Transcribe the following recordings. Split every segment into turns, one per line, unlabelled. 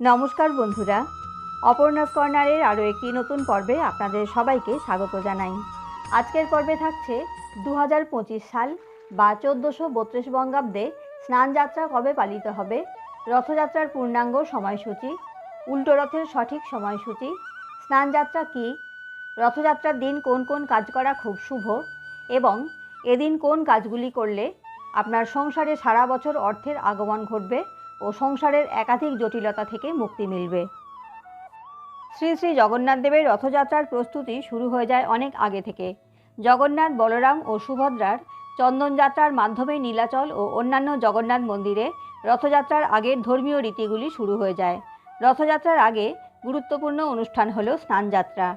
নমস্কার বন্ধুরা। অপর্ণাস কর্নারের আরও একটি নতুন পর্বে আপনাদের সবাইকে স্বাগত জানাই। আজকের পর্বে থাকছে দু হাজার পঁচিশ সাল বা চোদ্দোশো বত্রিশ বঙ্গাব্দে স্নানযাত্রা কবে পালিত হবে? রথযাত্রার পূর্ণাঙ্গ সময়সূচি, উল্টো রথের সঠিক সময়সূচি, স্নানযাত্রা কী? রথযাত্রার দিন কোন কোন কাজ করা খুব শুভ? এবং এদিন কোন কাজগুলি করলে আপনার সংসারে সারা বছর অর্থের আগমন ঘটবে? ও সংসারের একাধিক জটিলতা থেকে মুক্তি মিলবে। শ্রী শ্রী জগন্নাথ দেবের রথযাত্রার প্রস্তুতি শুরু হয়ে যায় অনেক আগে থেকে। জগন্নাথ বলরাম ও সুভদ্রার চন্দনযাত্রার মাধ্যমে নীলাচল ও অন্যান্য জগন্নাথ মন্দিরে রথযাত্রার আগের ধর্মীয় রীতিগুলি শুরু হয়ে যায়। রথযাত্রার আগে গুরুত্বপূর্ণ অনুষ্ঠান হলো স্নানযাত্রা।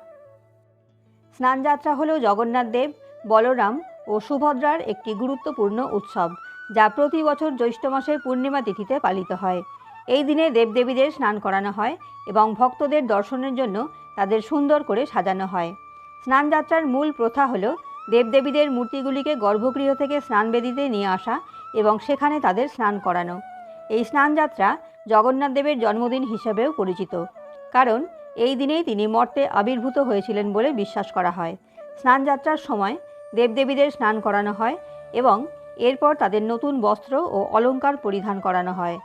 স্নানযাত্রা হলো জগন্নাথ দেব, বলরাম ও সুভদ্রার একটি গুরুত্বপূর্ণ উৎসব। যা প্রতি বছর জ্যৈষ্ঠ মাসের পূর্ণিমা তিথিতে পালিত হয়। এই দিনে দেবদেবীদের স্নান করানো হয় এবং ভক্তদের দর্শনের জন্য তাদের সুন্দর করে সাজানো হয়। স্নানযাত্রার মূল প্রথা হল দেবদেবীদের মূর্তিগুলিকে গর্ভগৃহ থেকে স্নানবেদিতে নিয়ে আসা এবং সেখানে তাদের স্নান করানো। এই স্নানযাত্রা জগন্নাথ দেবের জন্মদিন হিসেবেও পরিচিত। কারণ এই দিনেই তিনি মর্তে আবির্ভূত হয়েছিলেন বলে বিশ্বাস করা হয়। স্নানযাত্রার সময় দেবদেবীদের স্নান করানো হয় এবং এরপর তাদের নতুন বস্ত্র ও অলংকার পরিধান করানো হয়।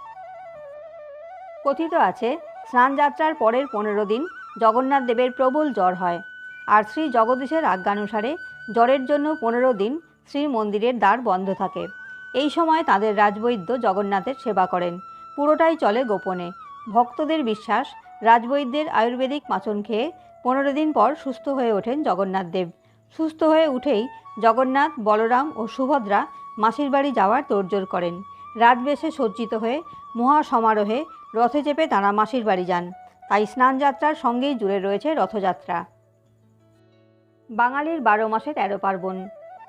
কথিত আছে, স্নানযাত্রার পরের পনেরো দিন জগন্নাথ দেবের প্রবল জ্বর হয় আর শ্রী জগদীশের আজ্ঞানুসারে জ্বরের জন্য পনেরো দিন শ্রী মন্দিরের দ্বার বন্ধ থাকে। এই সময় তাদের রাজবৈদ্য জগন্নাথের সেবা করেন। পুরোটাই চলে গোপনে। ভক্তদের বিশ্বাস, রাজবৈদ্যের আয়ুর্বেদিক মাচন খেয়ে পনেরো দিন পর সুস্থ হয়ে ওঠেন জগন্নাথ দেব। সুস্থ হয়ে উঠেই জগন্নাথ, বলরাম ও সুভদ্রা মাসির বাড়ি যাওয়ার তোড়জোড় করেন। রাজবেশে সজ্জিত হয়ে মহা সমারোহে রথে চেপে তাঁরা মাসির বাড়ি যান। তাই স্নানযাত্রার সঙ্গেই জুড়ে রয়েছে রথযাত্রা। বাঙালির বারো মাসে তেরো পার্বণ।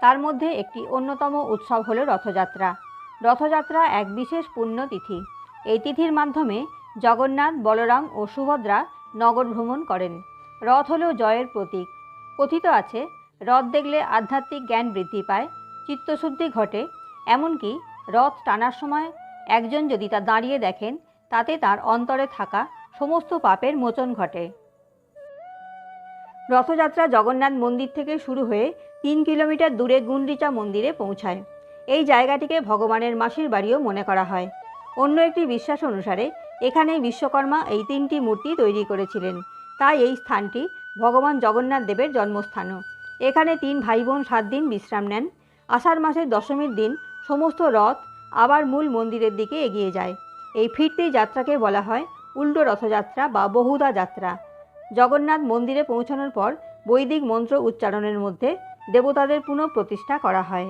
তার মধ্যে একটি অন্যতম উৎসব হলো রথযাত্রা। রথযাত্রা এক বিশেষ পুণ্য তিথি এই তিথির মাধ্যমে জগন্নাথ, বলরাম ও সুভদ্রা নগর ভ্রমণ করেন। রথ হলো জয়ের প্রতীক। কথিত আছে, রথ দেখলে আধ্যাত্মিক জ্ঞান বৃদ্ধি পায় চিত্তশুদ্ধি ঘটে, এমনকি রথ টানার সময় একজন যদি তা দাঁড়িয়ে দেখেন, তাতে তার অন্তরে থাকা সমস্ত পাপের মোচন ঘটে। রথযাত্রা জগন্নাথ মন্দির থেকে শুরু হয়ে তিন কিলোমিটার দূরে গুন্ডিচা মন্দিরে পৌঁছায়। এই জায়গাটিকে ভগবানের মাসির বাড়িও মনে করা হয়। অন্য একটি বিশ্বাস অনুসারে, এখানেই বিশ্বকর্মা এই তিনটি মূর্তি তৈরি করেছিলেন। তাই এই স্থানটি ভগবান জগন্নাথ দেবের জন্মস্থানও। এখানে তিন ভাই বোন সাত দিন বিশ্রাম নেন। আষাঢ় মাসের দশমীর দিন সমস্ত রথ আবার মূল মন্দিরের দিকে এগিয়ে যায়। এই ফিরতি যাত্রাকে বলা হয় উল্টো রথযাত্রা বা বহুদা যাত্রা। জগন্নাথ মন্দিরে পৌঁছানোর পর বৈদিক মন্ত্র উচ্চারণের মধ্যে দেবতাদের পুনঃপ্রতিষ্ঠা করা হয়।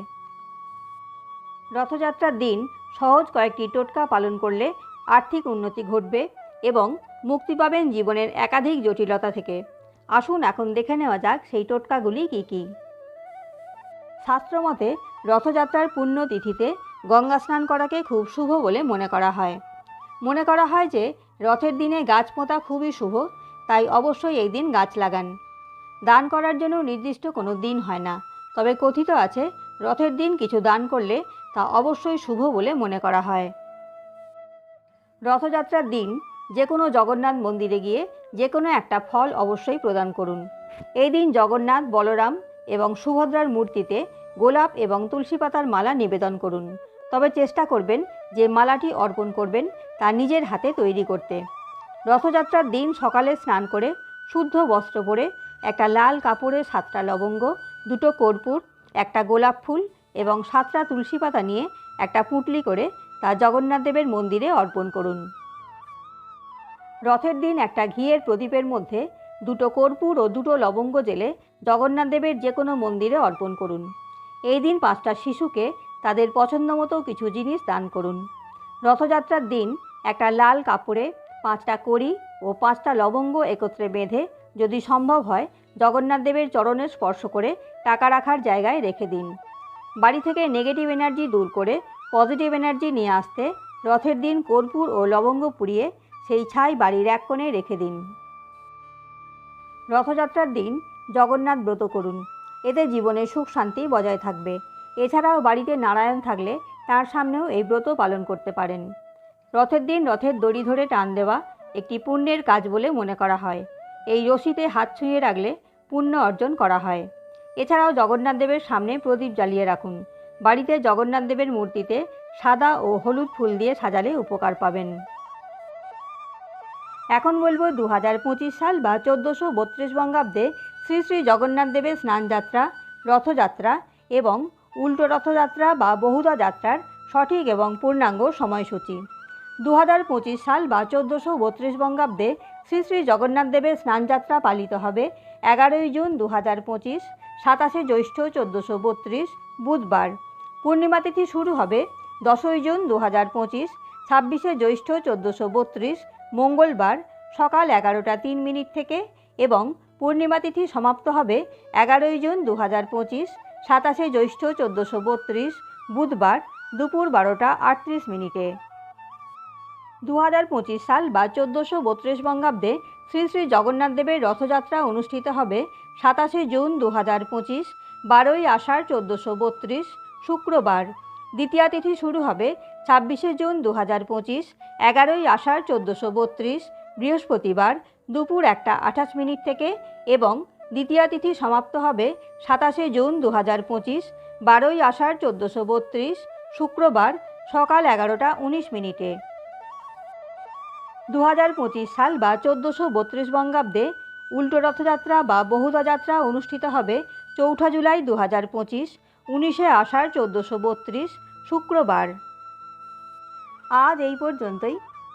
রথযাত্রার দিন সহজ কয়েকটি টোটকা পালন করলে আর্থিক উন্নতি ঘটবে এবং মুক্তি পাবেন জীবনের একাধিক জটিলতা থেকে। আসুন এখন দেখে নেওয়া যাক সেই টোটকাগুলি কী কী। শাস্ত্রমতে রথযাত্রার পুণ্য তিথিতে গঙ্গা স্নান করাকে খুব শুভ বলে মনে করা হয়। মনে করা হয় যে রথের দিনে গাছ পোঁতা খুবই শুভ, তাই অবশ্যই এই দিন গাছ লাগান। দান করার জন্য নির্দিষ্ট কোনো দিন হয় না, তবে কথিত আছে রথের দিন কিছু দান করলে তা অবশ্যই শুভ বলে মনে করা হয়। রথযাত্রার দিন যে কোনো জগন্নাথ মন্দিরে গিয়ে যে কোনো একটা ফল অবশ্যই প্রদান করুন। এই দিন জগন্নাথ, বলরাম এবং সুভদ্রার মূর্তিতে গোলাপ এবং তুলসী পাতার মালা নিবেদন করুন। তবে চেষ্টা করবেন যে মালাটি অর্পণ করবেন তা নিজের হাতে তৈরি করতে। রথযাত্রার দিন সকালে স্নান করে শুদ্ধ বস্ত্র পরে একটা লাল কাপড়ে সাতটা লবঙ্গ, দুটো কর্পূর, একটা গোলাপ ফুল এবং সাতটা তুলসী পাতা নিয়ে একটা পুটলি করে তা জগন্নাথ দেবের মন্দিরে অর্পণ করুন। রথের দিন একটা ঘিয়ের প্রদীপের মধ্যে দুটো কর্পূর ও দুটো লবঙ্গ জেলে জগন্নাথ দেবের যে কোনো মন্দিরে অর্পণ করুন। এই দিন পাঁচটা শিশুকে তাদের পছন্দ মতো কিছু জিনিস দান করুন। রথযাত্রার দিন একটা লাল কাপড়ে পাঁচটা কড়ি ও পাঁচটা লবঙ্গ একত্রে বেঁধে যদি সম্ভব হয়, জগন্নাথ দেবের চরণে স্পর্শ করে টাকা রাখার জায়গায় রেখে দিন। বাড়ি থেকে নেগেটিভ এনার্জি দূর করে পজিটিভ এনার্জি নিয়ে আসতে রথের দিন কর্পূর ও লবঙ্গ পুড়িয়ে সেই ছাই বাড়ির এক কোণে রেখে দিন। রথযাত্রার দিন জগন্নাথ ব্রত করুন। এতে জীবনে সুখ শান্তি বজায় থাকবে। এছাড়াও বাড়িতে নারায়ণ থাকলে তার সামনেও এই ব্রত পালন করতে পারেন। রথের দিন রথের দড়ি ধরে টান দেওয়া একটি পুণ্যের কাজ বলে মনে করা হয়। এই রশিতে হাত ছুঁয়ে রাখলে পুণ্য অর্জন করা হয়। এছাড়াও জগন্নাথ দেবের সামনে প্রদীপ জ্বালিয়ে রাখুন। বাড়িতে জগন্নাথ দেবের মূর্তিতে সাদা ও হলুদ ফুল দিয়ে সাজালে উপকার পাবেন। এখন বলব দু হাজার পঁচিশ সাল বা চোদ্দোশো বত্রিশ বঙ্গাব্দে শ্রী শ্রী জগন্নাথ দেবের স্নানযাত্রা, রথযাত্রা এবং উল্টো রথযাত্রা বা বহুদা যাত্রার সঠিক এবং পূর্ণাঙ্গ সময়সূচি। দু হাজার পঁচিশ সাল বা চোদ্দোশো বত্রিশ বঙ্গাব্দে শ্রী শ্রী জগন্নাথ দেবের স্নানযাত্রা পালিত হবে এগারোই জুন দু হাজার পঁচিশ, সাতাশে জ্যৈষ্ঠ চোদ্দোশো বত্রিশ, বুধবার। পূর্ণিমা তিথি শুরু হবে দশই জুন দু হাজার পঁচিশ, ছাব্বিশে জ্যৈষ্ঠ চোদ্দোশো বত্রিশ, মঙ্গলবার সকাল এগারোটা তিন মিনিট থেকে এবং পূর্ণিমা তিথি সমাপ্ত হবে এগারোই জুন দু হাজার পঁচিশ, সাতাশে জ্যৈষ্ঠ চোদ্দোশো বত্রিশ, বুধবার দুপুর বারোটা আটত্রিশ মিনিটে। দু হাজার পঁচিশ সাল বা চোদ্দোশো বত্রিশ বঙ্গাব্দে শ্রী শ্রী জগন্নাথদেবের রথযাত্রা অনুষ্ঠিত হবে সাতাশে জুন দু হাজার পঁচিশ, বারোই আষাঢ় চোদ্দোশো বত্রিশ, শুক্রবার। দ্বিতীয়া তিথি শুরু হবে ছাব্বিশে জুন দু হাজার পঁচিশ, এগারোই আষাঢ় চোদ্দোশো বত্রিশ বৃহস্পতিবার দুপুর একটা আঠাশ মিনিট থেকে এবং দ্বিতীয়া তিথি সমাপ্ত হবে সাতাশে জুন দু হাজার পঁচিশ, বারোই আষাঢ় চোদ্দোশো বত্রিশ, শুক্রবার সকাল এগারোটা উনিশ মিনিটে। দু হাজার পঁচিশ সাল বা চোদ্দোশো বত্রিশ বঙ্গাব্দে উল্টো রথযাত্রা বা বহুদা যাত্রা অনুষ্ঠিত হবে চৌঠা জুলাই দু হাজার পঁচিশ, উনিশে আষাঢ় চোদ্দোশো বত্রিশ, শুক্রবার। আজ এই পর্যন্তই।